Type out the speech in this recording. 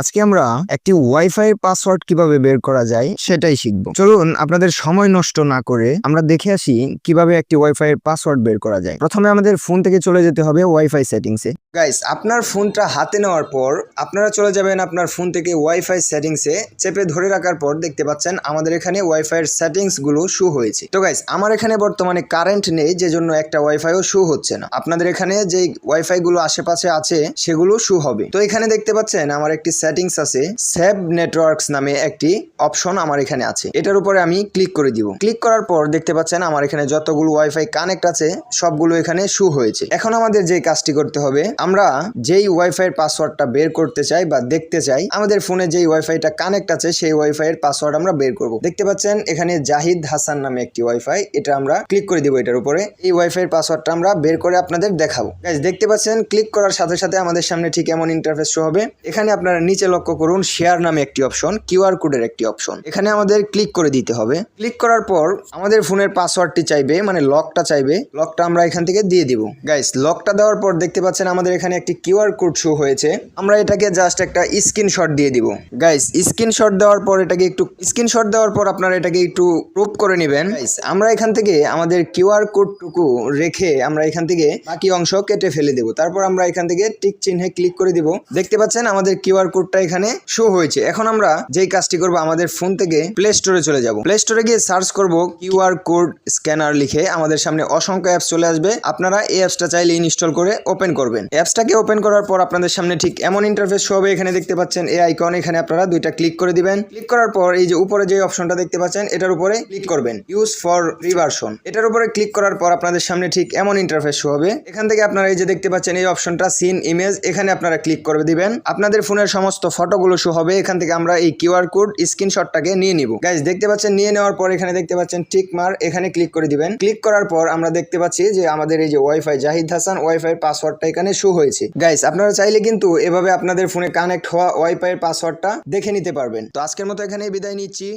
আজকে আমরা একটি ওয়াইফাই পাসওয়ার্ড কীভাবে বের করা যায় সেটাই শিখব। চলুন আপনাদের সময় নষ্ট না করে আমরা দেখে আসি কীভাবে একটি ওয়াইফাই এর পাসওয়ার্ড বের করা যায়। প্রথমে আমাদের ফোন থেকে চলে যেতে হবে ওয়াইফাই সেটিংসে গাইস আপনার ফোনটা হাতে নেওয়ার পর আপনারা চলে যাবেন আপনার ফোন থেকে ওয়াইফাই সেটিংসে চেপে ধরে রাখার পর দেখতে পাচ্ছেন আমাদের এখানে ওয়াইফাই এর সেটিংসগুলো শু হয়েছে। তো গাইস আমার এখানে বর্তমানে কারেন্ট নেই যে জন্য একটা ওয়াইফাইও শু হচ্ছে না। আপনাদের এখানে যে ওয়াইফাই গুলো আশেপাশে আছে, সেগুলো শু হবে। তো এখানে দেখতে পাচ্ছেন আমার একটি সেটিংস আছে সেভ নেটওয়ার্কস নামে একটি অপশন আমার এখানে আছে। এটার উপরে আমি ক্লিক করে দিব। ক্লিক করার পর দেখতে পাচ্ছেন আমার এখানে যতগুলো ওয়াইফাই কানেক্ট আছে, সবগুলো এখানে শু হয়েছে। এখন আমাদের যে কাজটি করতে হবে, আমরা যেই ওয়াইফাই এর পাসওয়ার্ডটা বের করতে চাই বা দেখতে চাই, আমাদের ফোনে যেই ওয়াইফাইটা কানেক্ট আছে, সেই ওয়াইফাই এর পাসওয়ার্ড আমরা বের করব। দেখতে পাচ্ছেন এখানে জাহিদ হাসান নামে একটি ওয়াইফাই এটা আমরা ক্লিক করে দিব এটার উপরে। এই ওয়াইফাই এর পাসওয়ার্ডটা আমরা বের করে আপনাদের দেখাবো। দেখতে পাচ্ছেন ক্লিক করার সাথে সাথে আমাদের সামনে ঠিক এমন ইন্টারফেস শো হবে। এখানে আপনারা নিচে লক্ষ্য করুন শেয়ার নামে একটি অপশন কিউআর কোডের একটি অপশন এখানে আমাদের ক্লিক করে দিতে হবে। ক্লিক করার পর আমাদের ফোনের পাসওয়ার্ডটি চাইবে মানে লকটা চাইবে। লকটা আমরা এখান থেকে দিয়ে দিব। গাইস লকটা দেওয়ার পর দেখতে পাচ্ছেন আমাদের এখানে একটি কিউআর কোড শো হয়েছে। আমরা এটাকে জাস্ট একটা স্ক্রিনশট দিয়ে দিব। গাইস স্ক্রিনশট দেওয়ার পর এটাকে একটু স্ক্রিনশট দেওয়ার পর আপনারা এটাকে একটু প্রুভ করে নেবেন। গাইস আমরা এখান থেকে আমাদের কিউআর কোডটুকু রেখে আমরা এখান থেকে বাকি অংশ কেটে ফেলে দেব। তারপর আমরা এখান থেকে টিক চিহ্নে ক্লিক করে দিব। দেখতে পাচ্ছেন আমাদের কিউআর কোডটা এখানে শো হয়েছে। এখন আমরা যেই কাজটি করব, আমাদের ফোন থেকে প্লে স্টোরে চলে যাব। প্লে স্টোরে গিয়ে সার্চ করব কিউআর কোড স্ক্যানার লিখে আমাদের সামনে অসংখ্য অ্যাপস চলে আসবে। আপনারা এই অ্যাপসটা চাইলে ইনস্টল করে ওপেন করবেন। অ্যাপসটাকে ওপেন করার পর আপনাদের সামনে ঠিক এমন ইন্টারফেস শো হবে। এখানে দেখতে পাচ্ছেন এই আইকন এখানে আপনারা দুইটা ক্লিক করে দিবেন। ক্লিক করার পর এই যে উপরে যে অপশনটা দেখতে পাচ্ছেন, এটার উপরে ক্লিক করবেন। ইউজ ফর রিভার্সন এটার উপরে ক্লিক করার পর আপনাদের সামনে ঠিক এমন ইন্টারফেস শো হবে। এখান থেকে আপনারা এই যে দেখতে পাচ্ছেন এই অপশনটা সিন ইমেজ এখানে আপনারা ক্লিক করে দিবেন। আপনাদের ফোনের সমস্ত ফটোগুলো শো হবে, এখান থেকে আমরা এই কিউআর কোড স্ক্রিনশটটাকে নিয়ে নিব। গাইজ দেখতে পাচ্ছেন, নিয়ে নেওয়ার পর এখানে দেখতে পাচ্ছেন টিক মার এখানে ক্লিক করে দিবেন। ক্লিক করার পর আমরা দেখতে পাচ্ছি যে আমাদের এই যে ওয়াইফাই জাহিদ হাসান ওয়াইফাই এর পাসওয়ার্ডটা এখানে শো হয়েছে। গাইজ আপনারা চাইলে কিন্তু এভাবে আপনাদের ফোনে কানেক্ট হওয়া ওয়াইফাই এর পাসওয়ার্ডটা দেখে নিতে পারবেন। তো আজকের মতো এখানেই বিদায় নিচ্ছি।